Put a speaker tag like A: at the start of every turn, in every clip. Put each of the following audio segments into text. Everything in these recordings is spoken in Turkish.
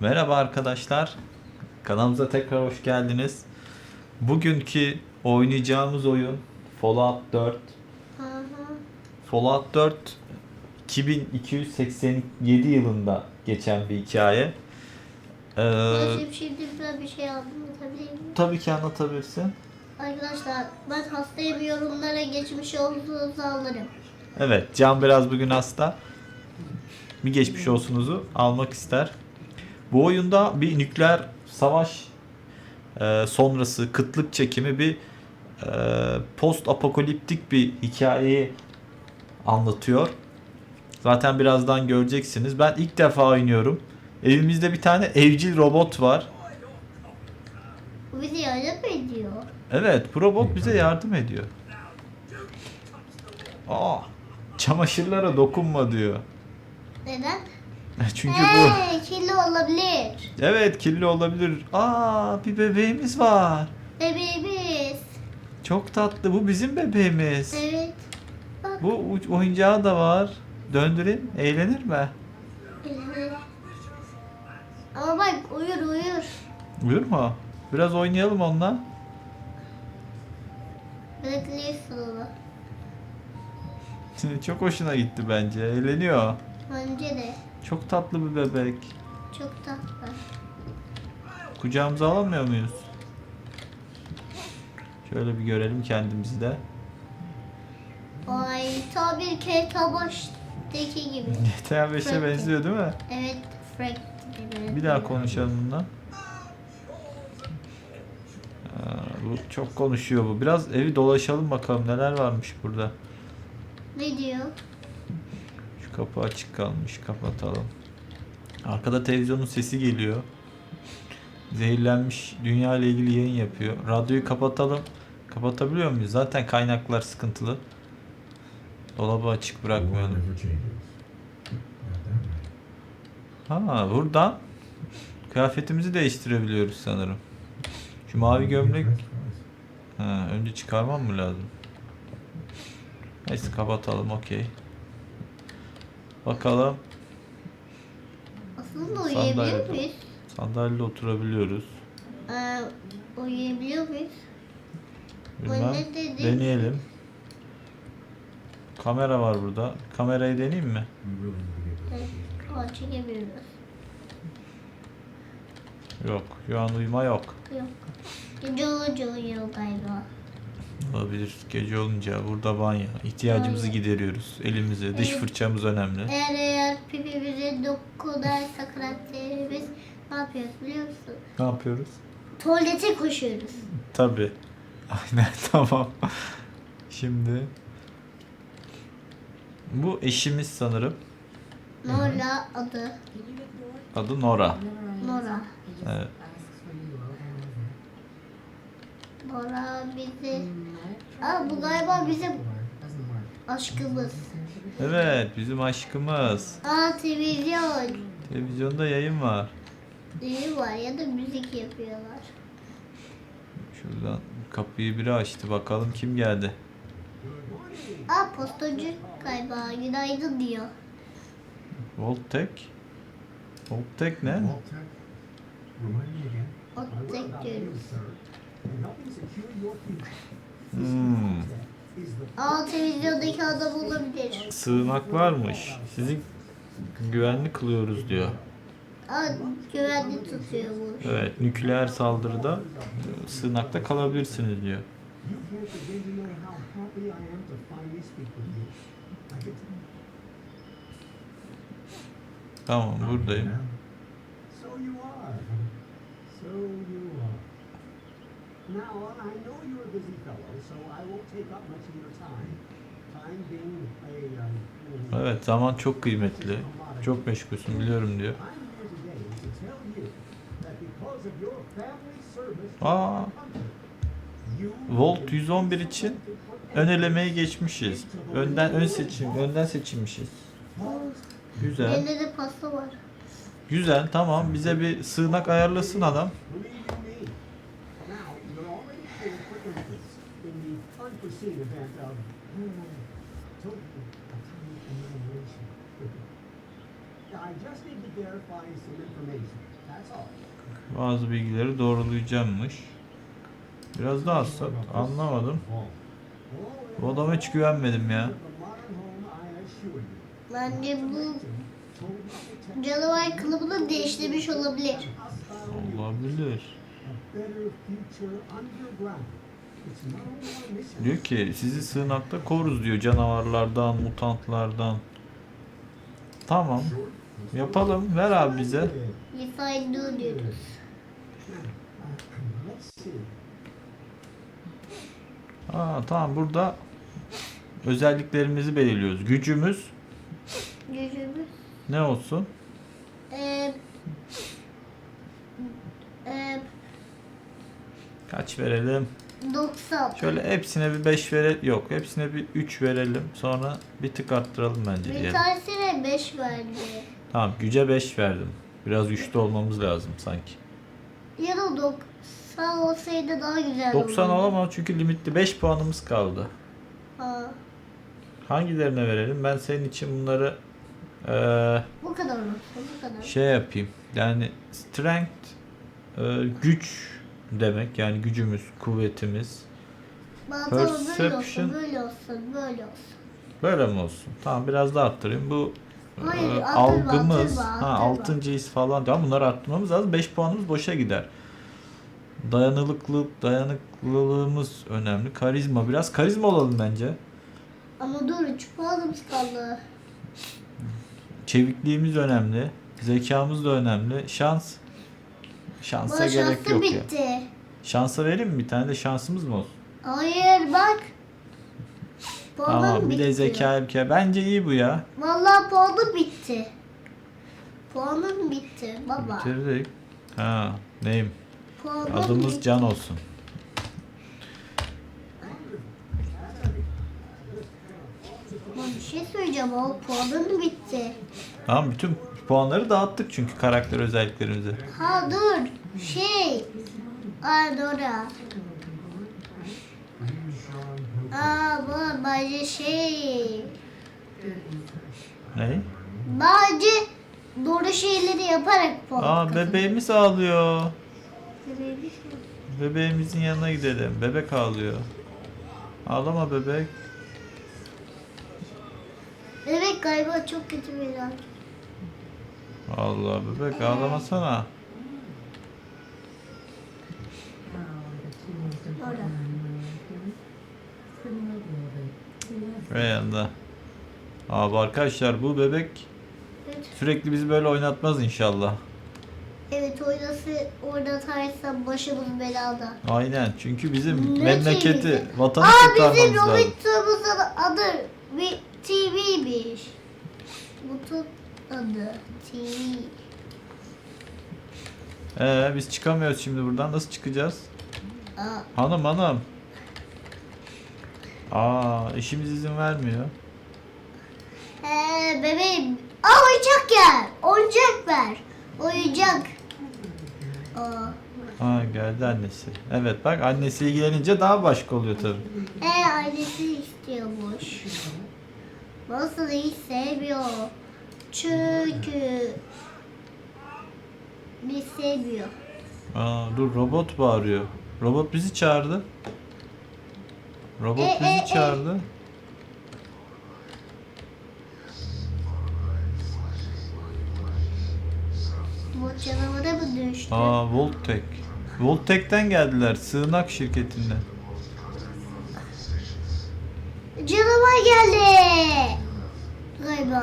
A: Merhaba arkadaşlar. Kanalımıza tekrar hoş geldiniz. Bugünkü oynayacağımız oyun Fallout 4.
B: Hı hı.
A: Fallout 4 2287 yılında geçen bir hikaye. Ee,
B: Neyse şimdi size bir şey anlatabilir miyim?
A: tabii ki anlatabilirsin.
B: Arkadaşlar ben hastayım yorumlara geçmiş olduğunuzu alırım.
A: Evet, Can biraz bugün hasta. Bir geçmiş olsunuzu almak ister. Bu oyunda bir nükleer savaş e, sonrası kıtlık çekimi bir e, post apokaliptik bir hikayeyi anlatıyor. Zaten birazdan göreceksiniz. Ben ilk defa oynuyorum. Evimizde bir tane evcil robot var.
B: Bu bizi yardım ediyor.
A: Evet, bu robot bize yardım ediyor. Aa, çamaşırlara dokunma diyor.
B: Neden?
A: Çünkü bu
B: Hey, kirli olabilir.
A: Evet kirli olabilir. Aa bir bebeğimiz var.
B: Bebeğimiz.
A: Çok tatlı. Bu bizim bebeğimiz.
B: Evet. Bak.
A: Bu u- oyuncağı da var. Döndüreyim. Eğlenir mi?
B: Evet. Ama bak uyur uyur.
A: Uyur mu? Biraz oynayalım onunla.
B: Bırakılıyorsun onu.
A: Çok hoşuna gitti bence. Eğleniyor.
B: Bence de.
A: Çok tatlı bir bebek.
B: Çok tatlı.
A: Kucağımıza alamıyor muyuz? Şöyle bir görelim kendimizi de.
B: Ay tam bir Ketaboş'taki gibi.
A: GTA 5'e benziyor değil mi?
B: Evet Frank gibi.
A: Bir daha konuşalım bununla. Aa, bu çok konuşuyor bu. Biraz evi dolaşalım bakalım neler varmış burada.
B: Ne diyor?
A: Şu kapı açık kalmış. Kapatalım. Arkada televizyonun sesi geliyor. Zehirlenmiş dünya ile ilgili yayın yapıyor. Radyoyu kapatalım. Kapatabiliyor muyuz? Zaten kaynaklar sıkıntılı. Dolabı açık bırakmayalım. Ha buradan kıyafetimizi değiştirebiliyoruz sanırım. Şu mavi gömlek ha, önce çıkarmam mı lazım? Neyse kapatalım okey. Bakalım
B: Aslında
A: Sandalye.
B: uyuyabiliyor muyuz?
A: sandalyede oturabiliyoruz.
B: Ee, uyuyabiliyor muyuz?
A: Bilmem.
B: dedi?
A: Deneyelim. Kamera var burada. Kamerayı deneyeyim mi?
B: Evet. Aa, çekemiyoruz.
A: Yok. Şu an uyuma yok.
B: Yok. Gece uyuyor galiba.
A: Olabilir. Gece olunca burada banyo. İhtiyacımızı
B: Banyo.
A: gideriyoruz. Elimizi. Dış
B: Evet.
A: fırçamız önemli.
B: Eğer eğer pipimize dokunarsa karakterimiz ne yapıyoruz biliyor musun?
A: Ne yapıyoruz?
B: Tuvalete koşuyoruz.
A: Tabi. Aynen tamam. Şimdi bu eşimiz sanırım.
B: Nora adı.
A: Adı Nora.
B: Nora.
A: Evet.
B: Nora bizi... Aa bu galiba bizim aşkımız.
A: Evet, bizim aşkımız.
B: Aa televizyon.
A: Televizyonda yayın var.
B: Dizi var ya da müzik yapıyorlar.
A: Şuradan kapıyı biri açtı. Bakalım kim geldi.
B: Aa postacı galiba günaydın diyor.
A: Voltek. Voltek ne?
B: Otek diyoruz.
A: Hmm.
B: Aa televizyondaki adam olabilir.
A: Sığınak varmış. Sizi güvenli kılıyoruz diyor.
B: Aa güvenli tutuyormuş.
A: Evet, nükleer saldırıda sığınakta kalabilirsiniz diyor.
C: you can't Now, I know you're a busy fellow, so I won't take up much of your time. Time being a, um,
A: Evet, zaman çok kıymetli. Çok meşgulsün biliyorum diyor. Aa. Volt 111 için ön elemeye geçmişiz. Önden ön seçim, önden seçilmişiz. Güzel.
B: Elinde de pasta var.
A: Güzel, tamam. Bize bir sığınak ayarlasın adam. Bazı bilgileri doğrulayacakmış. Biraz daha sat. Anlamadım. Bu adama hiç güvenmedim ya.
B: Bence bu canavar kılıbını değiştirmiş olabilir.
A: Olabilir. Diyor ki sizi sığınakta koruz diyor canavarlardan, mutantlardan. Tamam. Yapalım. Ver abi bize.
B: Yes I do diyoruz.
A: Aa, tamam burada özelliklerimizi belirliyoruz. Gücümüz
B: Gücümüz.
A: ne olsun?
B: Ee, e,
A: Kaç verelim?
B: 90.
A: Şöyle hepsine bir 5 verelim. Yok hepsine bir 3 verelim. Sonra bir tık arttıralım bence
B: Bir
A: diyelim.
B: tanesine 5 verdi.
A: Tamam güce 5 verdim. Biraz güçlü olmamız lazım sanki.
B: Ya da 90 olsaydı daha güzel
A: 90
B: olurdu.
A: olamam çünkü limitli 5 puanımız kaldı.
B: Ha,
A: Hangilerine verelim? Ben senin için bunları eee,
B: bu kadar olsun bu kadar.
A: şey yapayım. Yani strength eee, güç demek. Yani gücümüz, kuvvetimiz.
B: Bana tamam böyle
A: Perception.
B: olsun böyle olsun böyle olsun.
A: Böyle mi olsun? Tamam biraz daha arttırayım. Bu
B: Hayır, arttırma,
A: algımız,
B: arttırma,
A: ha
B: arttırma.
A: 6. his falan. Tamam bunları arttırmamız lazım. 5 puanımız boşa gider. Dayanıklılık, dayanıklılığımız önemli. Karizma biraz karizma olalım bence.
B: Ama dur 3 puanımız kaldı.
A: Çevikliğimiz önemli. Zekamız da önemli. Şans. Şansa
B: Bana
A: gerek yok ya.
B: bitti.
A: Şansa vereyim mi? Bir tane de şansımız mı olsun?
B: Hayır bak. Puanım
A: Tamam bir
B: bitti.
A: de zeka ülke. Bence iyi bu ya.
B: Vallahi puanım bitti. Puanım bitti baba.
A: Bitirdik. Ha neyim?
B: Puanım
A: Adımız
B: bitti.
A: Can olsun.
B: Bir şey söyleyeceğim o puanım bitti.
A: Tamam bütün puanları dağıttık çünkü karakter özelliklerimizi.
B: Ha dur şey. Aa doğru. Aa bu bence şey.
A: Ne?
B: Bence doğru şeyleri yaparak puan
A: Aa
B: kazanıyor.
A: bebeğimiz ağlıyor.
B: Bebeğimiz mi?
A: Bebeğimizin yanına gidelim. Bebek ağlıyor. Ağlama bebek.
B: Bebek galiba çok kötü bir ilaç.
A: Allah bebek ağlamasana.
B: Orada.
A: Ve yanında. Abi arkadaşlar bu bebek
B: Evet,
A: sürekli bizi böyle oynatmaz inşallah.
B: evet oynası oynatarsa başımız belada.
A: Aynen çünkü bizim
B: Ne
A: memleketi,
B: çevirdi?
A: vatanı
B: Aa bizim
A: kurtarmamız lazım.
B: Robinson'umuzun adı bir TV'miş. Butun adı TV.
A: Ee, biz çıkamıyoruz şimdi buradan. Nasıl çıkacağız?
B: Aa,
A: Hanım hanım. Aa, işimiz izin vermiyor.
B: ee, bebeğim. Aa oyuncak gel. Oyuncak ver. Oyuncak. Aa.
A: Ha geldi annesi. Evet bak annesi ilgilenince daha başka oluyor tabii.
B: Ee ailesi istiyormuş. Nasıl hiç sevmiyor. Çünkü biz sevmiyor.
A: Aa, dur robot bağırıyor. Robot bizi çağırdı. Robot
B: E,
A: bizi
B: e, e.
A: çağırdı.
B: Bu canavara mı dönüştü?
A: Aa Voltek. Voltek'ten geldiler. Sığınak şirketinden.
B: Canavar geldi. Galiba.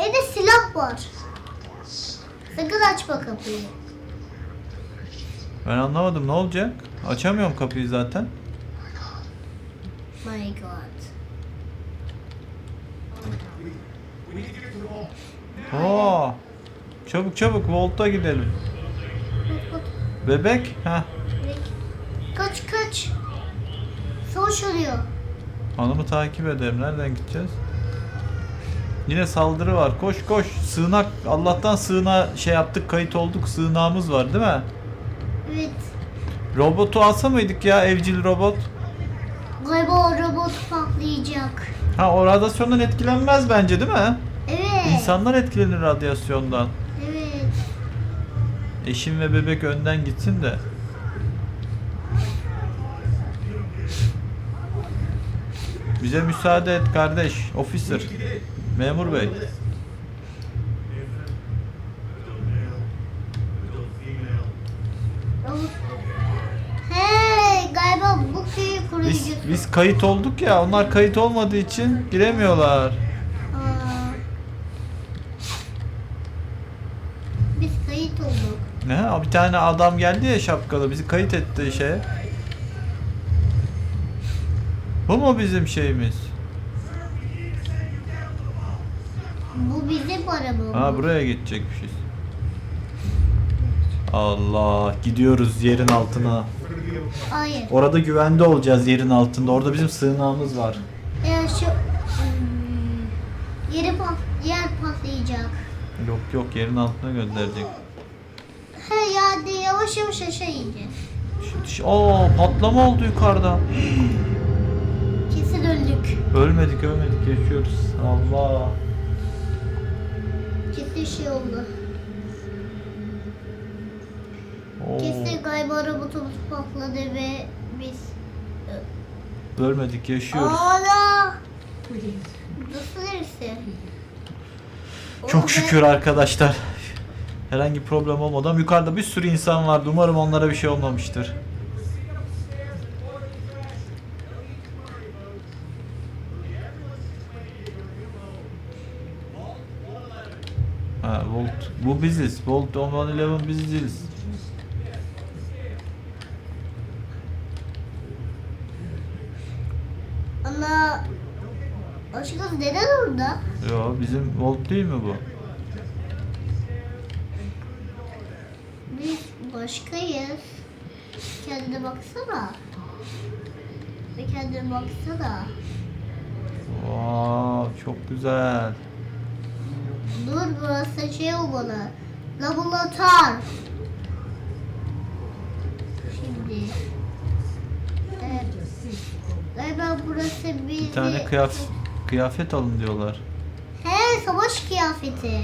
B: Evde silah var. Sakın açma kapıyı.
A: Ben anlamadım ne olacak? Açamıyorum kapıyı zaten.
B: My god.
A: Oo. Çabuk çabuk Volt'a gidelim.
B: Bak bak.
A: Bebek. Heh.
B: Kaç kaç. Savaş oluyor.
A: Hanımı takip edelim. Nereden gideceğiz? Yine saldırı var. Koş koş. Sığınak. Allah'tan sığına şey yaptık. Kayıt olduk. Sığınağımız var değil mi?
B: Evet.
A: Robotu alsa mıydık ya evcil robot?
B: O robot patlayacak.
A: Ha o radyasyondan etkilenmez bence değil mi?
B: Evet.
A: İnsanlar etkilenir radyasyondan.
B: Evet.
A: Eşim ve bebek önden gitsin de. Bize müsaade et kardeş, officer. Memur bey.
B: Hey galiba bu köyü
A: Biz, kayıt olduk ya, onlar kayıt olmadığı için giremiyorlar.
B: Aa. Biz kayıt olduk.
A: Ne? Bir tane adam geldi ya şapkalı, bizi kayıt etti şey. Bu mu bizim şeyimiz?
B: Bu bizim arabamız.
A: Ha buraya geçecekmişiz. Allah gidiyoruz yerin altına.
B: Hayır.
A: Orada güvende olacağız yerin altında. Orada bizim sığınağımız var.
B: Ya şu hmm, yeri pat, yer patlayacak.
A: Yok yok yerin altına gönderecek.
B: He yani yavaş yavaş aşağı ineceğiz.
A: Oo patlama oldu yukarıda.
B: Kesin öldük.
A: Ölmedik ölmedik yaşıyoruz. Allah.
B: Kesin şey oldu.
A: Oo.
B: Kesin galiba robotumuz patladı ve biz...
A: Ölmedik yaşıyoruz.
B: Ana! Nasıl neresi?
A: Çok şükür arkadaşlar. Herhangi bir problem olmadan yukarıda bir sürü insan vardı. Umarım onlara bir şey olmamıştır. Ha, Volt. Bu biziz. Volt 111 biziz.
B: Ana... Aşkım neden orada?
A: Yo bizim Volt değil mi bu?
B: Biz başkayız. Kendine baksana. Bir kendine baksana.
A: Wow, çok güzel.
B: Dur burası şey olmalı. Laboratuvar. Şimdi. Evet. Galiba burası bizi...
A: Bir tane kıyaf kıyafet alın diyorlar.
B: He savaş kıyafeti.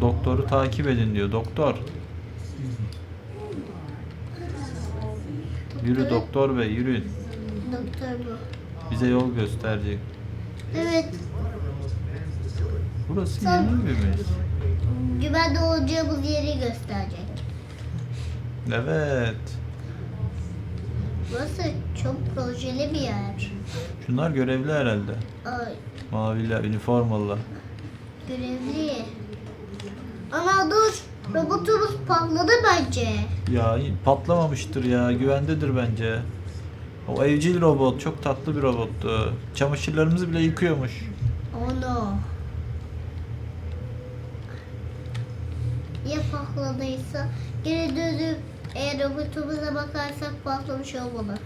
A: Doktoru takip edin diyor. Doktor. Yürü doktor bey yürü.
B: Doktor bu.
A: Bize yol gösterecek.
B: Evet.
A: Burası
B: Sen-
A: yeni evimiz.
B: Güvende olacağımız yeri gösterecek.
A: Evet.
B: Burası çok projeli bir yer.
A: Şunlar görevli herhalde.
B: Ay,
A: Maviler, üniformalı.
B: görevli. Ana dur. Robotumuz patladı bence.
A: Ya patlamamıştır ya. Güvendedir bence. O evcil robot çok tatlı bir robottu. Çamaşırlarımızı bile yıkıyormuş.
B: Oh no. Ya patladıysa geri dönüp eğer robotumuza bakarsak patlamış olmalı.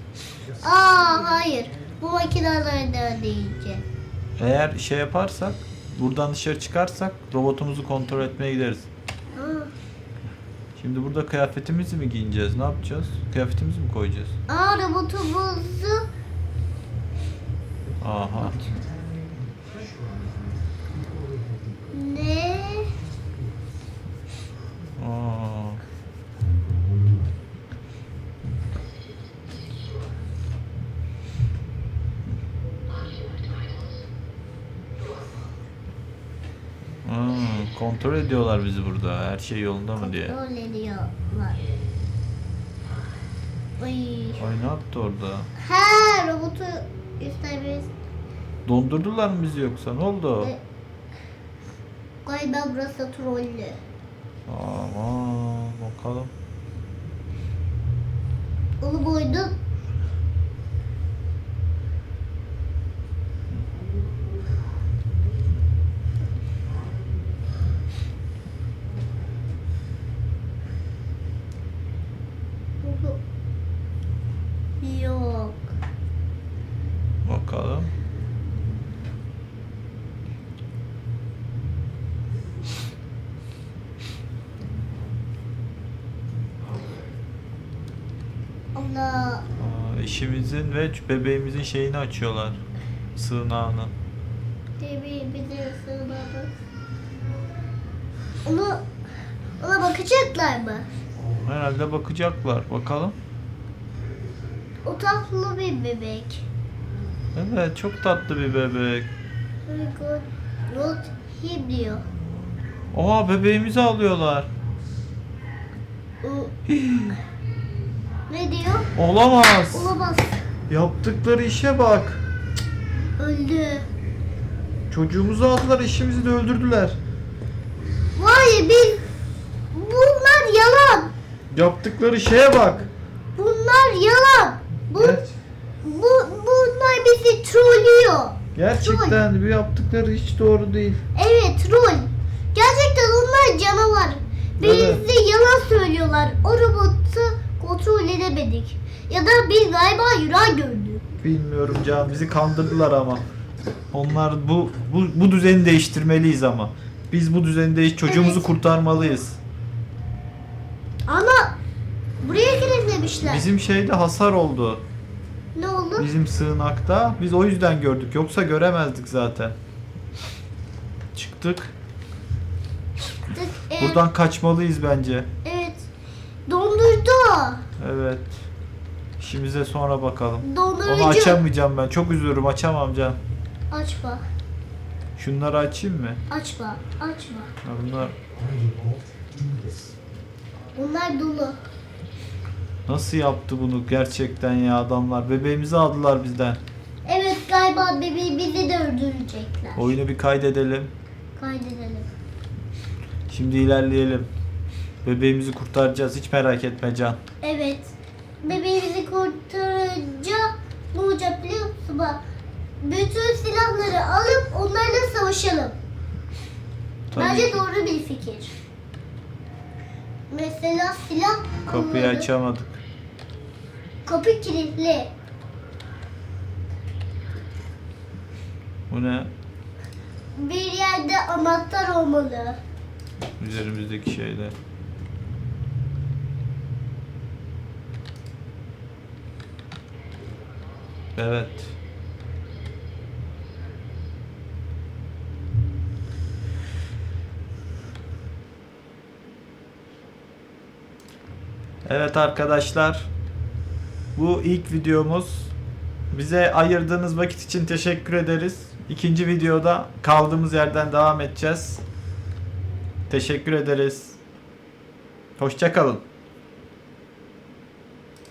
B: Aa hayır. Bu makinelerden deyince.
A: Eğer şey yaparsak, buradan dışarı çıkarsak robotumuzu kontrol etmeye gideriz.
B: Aa,
A: Şimdi burada kıyafetimizi mi giyineceğiz? Ne yapacağız? Kıyafetimizi mi koyacağız?
B: aa robotumuzu
A: Aha.
B: ne?
A: Aa. Hmm, kontrol ediyorlar bizi burada. Her şey yolunda mı diye.
B: Kontrol ediyorlar. Ay.
A: Ay ne yaptı orada?
B: Ha robotu göstermemiz.
A: Dondurdular mı bizi yoksa? Ne oldu?
B: E, Galiba burası trollü.
A: Aman bakalım.
B: Onu boydu. Yok.
A: Bakalım. İşimizin ve bebeğimizin şeyini açıyorlar. Sığınağını.
B: Debi bize sığınamaz. Ona, ona bakacaklar mı?
A: Herhalde bakacaklar. Bakalım.
B: O tatlı bir bebek.
A: Evet çok tatlı bir bebek.
B: Not him diyor.
A: Oha bebeğimizi alıyorlar.
B: Ne diyor?
A: Olamaz.
B: Olamaz.
A: Yaptıkları işe bak.
B: Öldü.
A: Çocuğumuzu aldılar, işimizi de öldürdüler.
B: Vay biz bunlar yalan.
A: Yaptıkları şeye bak.
B: Bunlar yalan. Bu,
A: Evet.
B: bu bunlar bizi trollüyor.
A: Gerçekten bu yaptıkları hiç doğru değil.
B: Evet troll. Gerçekten onlar canavar. Bize
A: Evet.
B: yalan söylüyorlar. O robotu kontrol edemedik. Ya da biz galiba Yuran gördük.
A: Bilmiyorum Can, bizi kandırdılar ama. Onlar bu bu, bu düzeni değiştirmeliyiz ama. Biz bu düzeni değiş çocuğumuzu
B: Evet.
A: kurtarmalıyız.
B: Ama buraya kilitlemişler.
A: Bizim şeyde hasar oldu.
B: Ne oldu?
A: Bizim sığınakta. Biz o yüzden gördük. Yoksa göremezdik zaten. Çıktık.
B: Tık, e,
A: Buradan kaçmalıyız bence.
B: Evet.
A: Evet. İşimize sonra bakalım.
B: Dondurucu.
A: Onu açamayacağım ben. Çok üzülürüm. Açamam Can.
B: Açma.
A: Şunları açayım mı?
B: Açma. Açma.
A: Ha, Bunlar?
B: Bunlar dolu.
A: nasıl yaptı bunu gerçekten ya adamlar? Bebeğimizi aldılar bizden.
B: Evet galiba bebeği bizi de öldürecekler.
A: Oyunu bir kaydedelim.
B: Kaydedelim.
A: Şimdi ilerleyelim. Bebeğimizi kurtaracağız. Hiç merak etme Can.
B: Evet. Bebeğimizi kurtarınca ne olacak biliyor musun? Bak, Bütün silahları alıp onlarla savaşalım.
A: Tabii
B: Bence
A: ki.
B: doğru bir fikir. Mesela silah
A: Kapıyı
B: almalı.
A: açamadık.
B: Kapı kilitli.
A: Bu ne?
B: Bir yerde anahtar olmalı.
A: Üzerimizdeki şeyler. Evet. Evet arkadaşlar. Bu ilk videomuz. Bize ayırdığınız vakit için teşekkür ederiz. İkinci videoda kaldığımız yerden devam edeceğiz. Teşekkür ederiz. Hoşçakalın.